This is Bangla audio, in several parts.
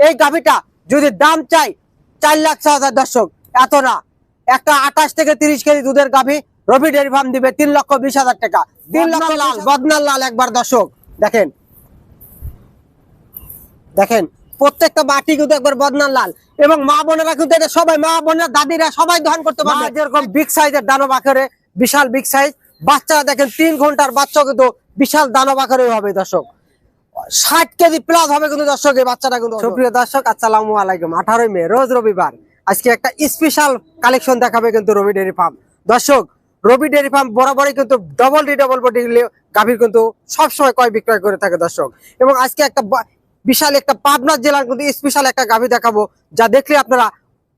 এই গাভিটা যদি দাম চাই চার লাখ ছ হাজার দর্শক এত না। একটা আঠাশ থেকে তিরিশ কেজি দুধের গাভি রবি ডেয়ারি ফার্ম দিবে তিন লক্ষ বিশ হাজার টাকা। তিন লক্ষ লাল। বদনাল লাল একবার দর্শক। দেখেন। দেখেন প্রত্যেকটা মাটি কিন্তু একবার বদনাল লাল। এবং মা বোনেরা কিন্তু এটা সবাই মা বোনেরা দাদিরা সবাই দহন করতে পারবে। যেরকম বিগ সাইজের দানব আকারে বিশাল বিগ সাইজ বাচ্চারা দেখেন তিন ঘণ্টার বাচ্চা কিন্তু বিশাল দানব আকারে হবে দর্শক। ষাট কেজি প্লাস হবে কিন্তু দর্শক, এই বাচ্চাটা কিন্তু সুপ্রিয় দর্শক, আসসালামু আলাইকুম। আঠারোই মে, রোজ রবিবার। আজকে একটা স্পেশাল কালেকশন দেখাবে কিন্তু রবি ডেয়ারি ফার্ম। দর্শক, রবি ডেয়ারি ফার্ম বরাবরই কিন্তু ডবল ডি ডবল বডি গাভীর কিন্তু সবসময় ক্রয় বিক্রয় করে থাকে দর্শক। এবং আজকে একটা বিশাল একটা পাবনা জেলার কিন্তু স্পেশাল একটা গাভী দেখাবো, যা দেখলে আপনারা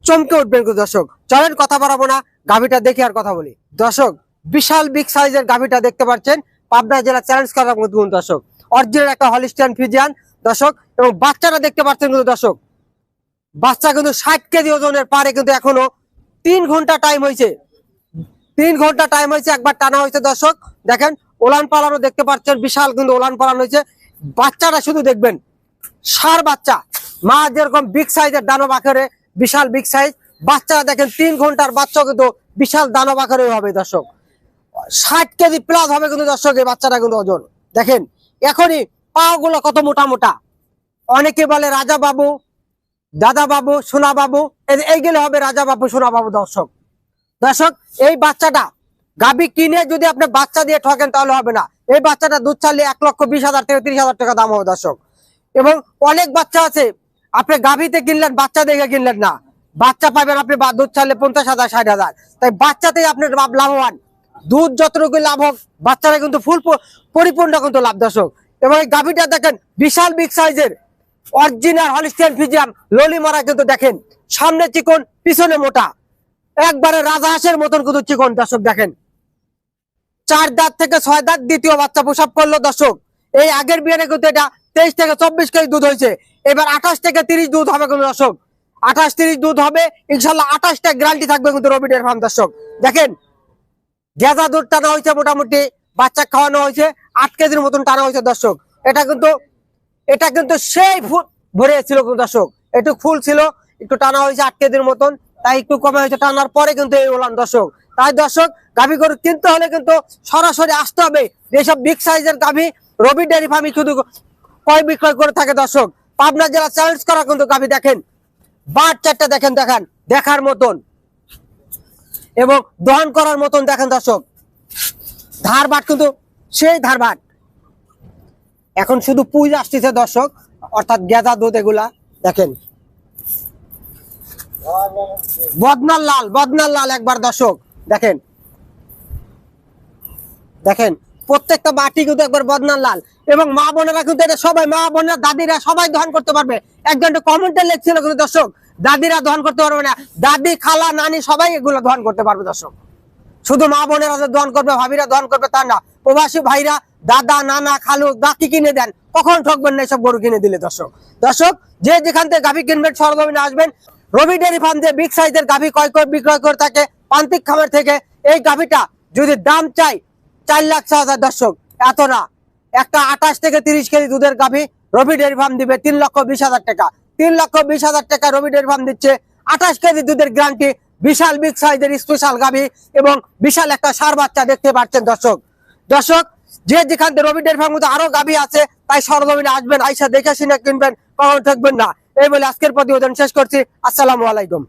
চমকে উঠবেন কিন্তু দর্শক। চলেন, কথা বাড়াবো না, গাভীটা দেখে আর কথা বলি। দর্শক, বিশাল বিগ সাইজের গাভীটা দেখতে পাচ্ছেন। পাবনা জেলা চ্যালেঞ্জ কিন্তু দর্শক। অরিজিনাল একটা হলিস্টিয়ান ফিজিয়ান দর্শক, এবং বাচ্চারা দেখতে পাচ্ছেন কিন্তু দর্শক, বাচ্চা কিন্তু ষাট কেজি ওজনের, পারে কিন্তু এখনও তিন ঘণ্টা টাইম হয়েছে। তিন ঘণ্টা টাইম হয়েছে, একবার টানা হয়েছে দর্শক। দেখেন, ওলান পালানো দেখতে পাচ্ছেন, বিশাল কিন্তু ওলান পালানো হয়েছে। বাচ্চারা শুধু দেখবেন, সার বাচ্চা, মা যেরকম বিগ সাইজের দানব আকারে, বিশাল বিগ সাইজ বাচ্চারা দেখেন তিন ঘণ্টার বাচ্চা কিন্তু বিশাল দানব আকারে হবে দর্শক। ষাট কেজি প্লাস হবে কিন্তু দর্শক এই বাচ্চাটা কিন্তু ওজন। দেখেন এখনই পা গুলো কত মোটা মোটা? অনেকে বলে রাজা বাবু, দাদা বাবু, সোনা বাবু, এই- এইগুলো হবে রাজা বাবু, সোনা বাবু দর্শক। দর্শক, এই বাচ্চাটা গাবি কিনে যদি আপনি বাচ্চা দিয়ে ঠকেন তাহলে হবে না। এই বাচ্চাটা দুধ চালিয়ে এক লক্ষ বিশ হাজার থেকে তিরিশ হাজার টাকা দাম হবে দর্শক। এবং অনেক বাচ্চা আছে, আপনি গাভিতে কিনলেন, বাচ্চা দেখে কিনলেন না। বাচ্চা পাবেন আপনি দুধ চাইলে পঞ্চাশ হাজার, ষাট হাজার। তাই বাচ্চাতেই আপনি লাভবান। দুধ যতটুকু লাভ হোক, বাচ্চারা কিন্তু ফুল পরিপূর্ণ কিন্তু লাভ দর্শক। এবং এই গাভিটা দেখেন, বিশাল বিগ সাইজের অরিজিনাল হলিস্টিয়ান ফিজিয়াম ললি মারা কিন্তু দেখেন, সামনে চিকন, পিছনে মোটা। একবারে রাজা হাঁসের মতন কিন্তু চিকন দর্শক দেখেন। চার দাঁত থেকে ছয় দাঁত দ্বিতীয় বাচ্চা প্রসব করল দর্শক। এই আগের বিয়ানে কিন্তু এটা তেইশ থেকে চব্বিশ কেজি দুধ হয়েছে। এবার আঠাশ থেকে তিরিশ দুধ হবে কিন্তু দর্শক। আঠাশ, তিরিশ দুধ হবে, ইনশাল্লাহ আঠাশটা গ্যারান্টি থাকবে কিন্তু রবিটের ফার্ম দর্শক। দেখেন গেজা দুধ টানা হয়েছে মোটামুটি, বাচ্চা খাওয়ানো হয়েছে, আট কেজির মতন টানা হয়েছে দর্শক। এটা কিন্তু এটা কিন্তু সেই ভরে ছিল দর্শক। একটু ফুল ছিল, একটু টানা হয়েছে আট কেজির মতন, তাই একটু কমে হয়েছে, টানার পরে কিন্তু এই ওলান দর্শক। তাই দর্শক, গাভী গরু কিনতে হলে কিন্তু সরাসরি আসতে হবে। যেসব বিগ সাইজের গাভী, রবি ডেয়ারি ফার্মি শুধু ক্রয় বিক্রয় করে থাকে দর্শক? পাবনা জেলা চ্যালেঞ্জ করা কিন্তু গাভী দেখেন। বাট চারটা দেখেন, দেখান, দেখার মতন। এবং দহন করার মতন দেখেন দর্শক, ধার বাট কিন্তু সেই ধার বাট। এখন শুধু পুজ আসতেছে দর্শক, অর্থাৎ গেদা দুধ এগুলা, দেখেন। বদনাল লাল বদনাল লাল একবার দর্শক, দেখেন। দেখেন, প্রত্যেকটা মাটি কিন্তু একবার বদনাল লাল। এবং মা বোনেরা কিন্তু এটা সবাই, মা বোনেরা, দাদিরা সবাই দহন করতে পারবে। একজন কমেন্টে লিখছিল কিন্তু দর্শক দাদিরা দহন করতে পারবে না। দাদি, খালা, নানি সবাই এগুলো দহন করতে পারবে দর্শক। শুধু মা বোনেরা দহন করবে, ভাবিরা দহন করবে তা না। প্রবাসী ভাইরা, দাদা, নানা, খালু বাকি কিনে দেন। কখন ঠকবেন না এসব গরু কিনে দিলে দর্শক? দর্শক, যে যেখান থেকে গাভী কিনবেন, সরজমিনে আসবেন। রবি ডেয়ারি ফার্ম দিয়ে বিগ সাইজের গাভী ক্রয় করে, বিক্রয় করে থাকে, প্রান্তিক খামার থেকে, এই গাভীটা যদি দাম চাই, চার লাখ ছ হাজার দর্শক, এত না। একটা আঠাশ থেকে তিরিশ কেজি দুধের গাভী রবি ডেয়ারি ফার্ম দিবে তিন লক্ষ বিশ হাজার টাকা। তিন লক্ষ বিশ হাজার টাকা রবি ফার্ম দিচ্ছে। আঠাশ কেজি দুধের গ্রান্টি বিশাল বিগ সাইজের স্পেশাল গাভী এবং বিশাল একটা সার বাচ্চা দেখতে পাচ্ছেন দর্শক। দর্শক, যে যেখান থেকে রবি ডেয়ারি ফার্ম আরও গাভী আছে, তাই সরজমিনে আসবেন, আইসা দেখে শুনে কিনবেন, কখন থাকবেন না। এই বলে আজকের প্রতিবেদন শেষ করছি। আসসালামু আলাইকুম।